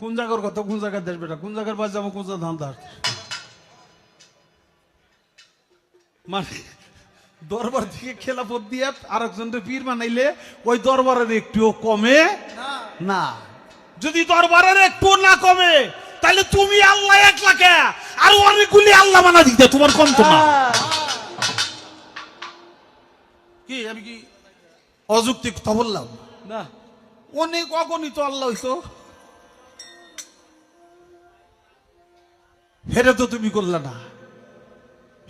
কোন জায়গার কথা কোন জায়গার দেশ বেটা? কোন জায়গার বাজ যাব কোন জায়গার ধান ধার? মানে দরবার থেকে খেলাফত দিয়ে আরেকজনকে পীর বানাইলে ওই দরবারের একটুও কমে না। যদি দরবারের একটু না কমে তাহলে তুমি আল্লাহ এক লাখে আর অনেকগুলি আল্লাহ বানা দিতে তোমার কম তো না। কি আমি কি অযুক্তি কথা বললাম? না। অনেক অগণিত আল্লাহ হইতো হেরে তো তুমি করলে না।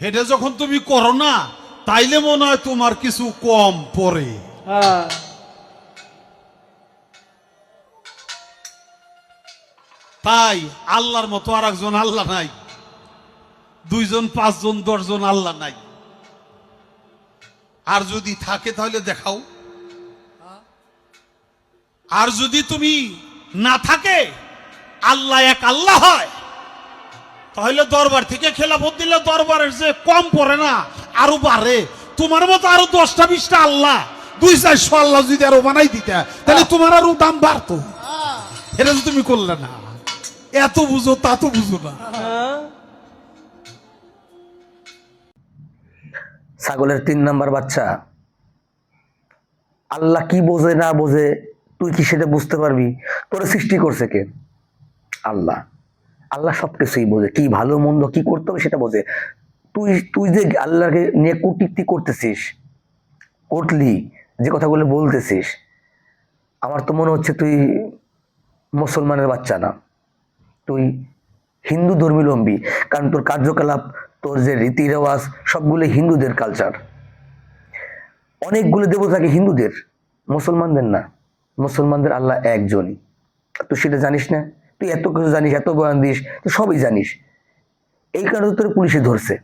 হেরে যখন তুমি করো না তাইলে মনে হয় তোমার কিছু কম পড়ে। হ্যাঁ। তাই আল্লাহর মতো আর একজন আল্লাহ নাই। দুইজন পাঁচজন দশজন আল্লাহ নাই। আর যদি থাকে তাহলে দেখাও। আর যদি তুমি না থাকে আল্লাহ এক আল্লাহ হয়। তাহলে দরবার থেকে খেলাফত দিলে দরবারের যে কম পড়ে না আরও বাড়ে। তোমার মতো আরও দশটা বিশটা আল্লাহ। দুই চারশো আল্লাহ যদি আরও বানাই দিতে তাহলে তোমার আরও দাম বাড়তো। এটা তো তুমি করলে না এত বুঝো তা তো বুঝো না। ছাগলের তিন নাম্বার বাচ্চা। আল্লাহ কি বোঝে না বোঝে তুই কি সেটা বুঝতে পারবি? তোরা সৃষ্টি করছে কে? আল্লাহ। আল্লাহ সব কিছুই বোঝে। কি ভালো, মন্দ, কি করতে হবে সেটা বোঝে। তুই তুই যে আল্লাহকে নিয়ে কুটিক্তি করতেছিস করলি যে কথাগুলো বলতেছিস, আমার তো মনে হচ্ছে তুই মুসলমানের বাচ্চা না। তুই হিন্দু ধর্মীলম্বী, কারণ তোর কার্যকলাপ, তোর যে রীতি রেওয়াজ সবগুলো হিন্দুদের কালচার অনেকগুলো দেবতাকে হিন্দুদের, মুসলমানদের না। মুসলমানদের আল্লাহ একজনই। তুই সেটা জানিস না? তুই এত কিছু জানিস, এত বয়ান দিস তুই সবই জানিস। এই কারণে তোর পুলিশে ধরছে।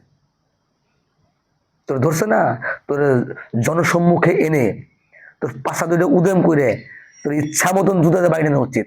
তোর ধরছে না? তোর জনসম্মুখে এনে তোর পাশা দুটো উদম করে তোর ইচ্ছা মতন জুতাতে বাইরে নেওয়া উচিত।